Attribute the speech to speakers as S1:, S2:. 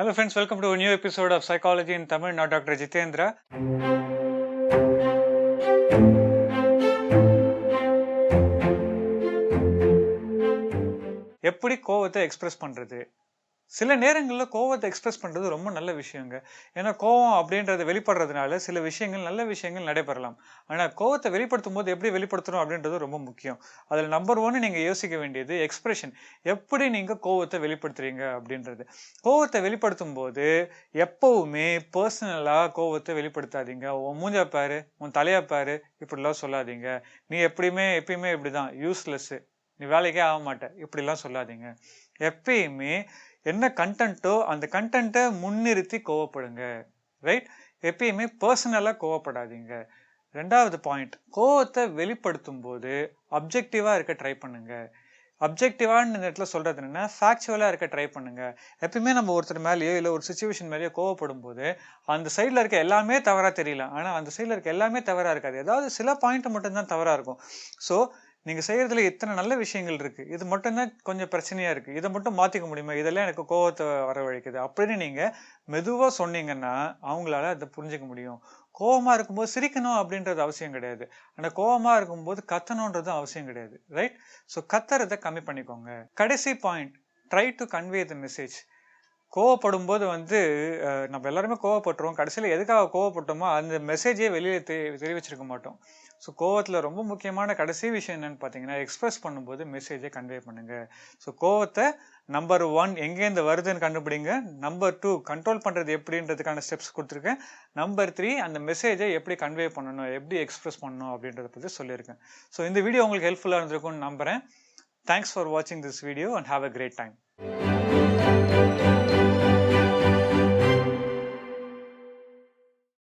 S1: Hello friends, welcome to a new episode of Psychology in Tamil. Now Dr. Jitendra. எப்படி கோவத்தை express பண்றது சில நேரங்களில் கோவத்தை எக்ஸ்பிரஸ் பண்ணுறது ரொம்ப நல்ல விஷயங்க. ஏன்னா கோவம் அப்படின்றத வெளிப்படுறதுனால சில விஷயங்கள் நல்ல விஷயங்கள் நடைபெறலாம். ஆனால் கோவத்தை வெளிப்படுத்தும் போது எப்படி வெளிப்படுத்தணும் அப்படின்றது ரொம்ப முக்கியம். அதில் நம்பர் ஒன்னு நீங்கள் யோசிக்க வேண்டியது எக்ஸ்பிரஷன் எப்படி நீங்கள் கோவத்தை வெளிப்படுத்துறீங்க அப்படின்றது. கோவத்தை வெளிப்படுத்தும் போது எப்போவுமே பர்சனலாக கோவத்தை வெளிப்படுத்தாதீங்க. உன் மூஞ்சா பாரு உன் தலையா பாரு இப்படிலாம் சொல்லாதீங்க. நீ எப்படியுமே எப்பயுமே இப்படி தான் யூஸ்லெஸ்ஸு நீ வேலைக்கே ஆக மாட்ட இப்படிலாம் சொல்லாதீங்க. எப்பயுமே என்ன கண்டென்ட்டோ அந்த கண்டென்ட்டை முன்னிறுத்தி கோவப்படுங்க ரைட் எப்பயுமே பர்சனலாக கோவப்படாதீங்க. ரெண்டாவது பாயிண்ட் கோவத்தை வெளிப்படுத்தும் போது அப்ஜெக்டிவாக இருக்க ட்ரை பண்ணுங்க. அப்ஜெக்டிவான இந்த இடத்துல சொல்கிறது என்னென்னா ஃபேக்சுவலாக இருக்க ட்ரை பண்ணுங்க. எப்பயுமே நம்ம ஒருத்தர் மேலேயோ இல்லை ஒரு சுச்சுவேஷன் மேலேயோ கோவப்படும் போது அந்த சைடில் இருக்க எல்லாமே தவறாக தெரியல. ஆனால் அந்த சைடில் இருக்க எல்லாமே தவறாக இருக்காது. ஏதாவது சில பாயிண்ட் மட்டும்தான் தவறாக இருக்கும். ஸோ நீங்கள் செய்கிறதுல இத்தனை நல்ல விஷயங்கள் இருக்குது இது மட்டும்தான் கொஞ்சம் பிரச்சனையாக இருக்குது இதை மட்டும் மாற்றிக்க முடியுமா? இதெல்லாம் எனக்கு கோவத்தை வரவழைக்குது. அப்படின்னு நீங்கள் மெதுவாக சொன்னீங்கன்னா அவங்களால அதை புரிஞ்சிக்க முடியும். கோவமாக இருக்கும்போது சிரிக்கணும் அப்படின்றது அவசியம் கிடையாது. ஆனால் கோவமாக இருக்கும்போது கத்தணுன்றதும் அவசியம் கிடையாது. ரைட் ஸோ கத்துறதை கம்மி பண்ணிக்கோங்க. கடைசி point try to convey the message கோவப்படும் போது வந்து நம்ம எல்லாருமே கோவப்பட்டுருவோம். கடைசியில் எதுக்காக கோவப்பட்டோமோ அந்த மெசேஜே வெளியே தெ தெரிவிச்சிருக்க மாட்டோம். ஸோ கோவத்தில் ரொம்ப முக்கியமான கடைசி விஷயம் என்னன்னு பார்த்தீங்கன்னா எக்ஸ்பிரஸ் பண்ணும்போது மெசேஜை கன்வே பண்ணுங்க. ஸோ கோவத்தை நம்பர் ஒன் எங்கேருந்து வருதுன்னு கண்டுபிடிங்க. நம்பர் டூ கண்ட்ரோல் பண்ணுறது எப்படின்றதுக்கான ஸ்டெப்ஸ் கொடுத்துருக்கேன். நம்பர் த்ரீ அந்த மெசேஜை எப்படி கன்வே பண்ணணும் எப்படி எக்ஸ்பிரஸ் பண்ணணும் அப்படின்றத பற்றி சொல்லியிருக்கேன். ஸோ இந்த வீடியோ உங்களுக்கு ஹெல்ப்ஃபுல்லாக இருந்திருக்கும்னு நம்புகிறேன் தேங்க்ஸ் ஃபார் வாட்சிங் this video and have a great time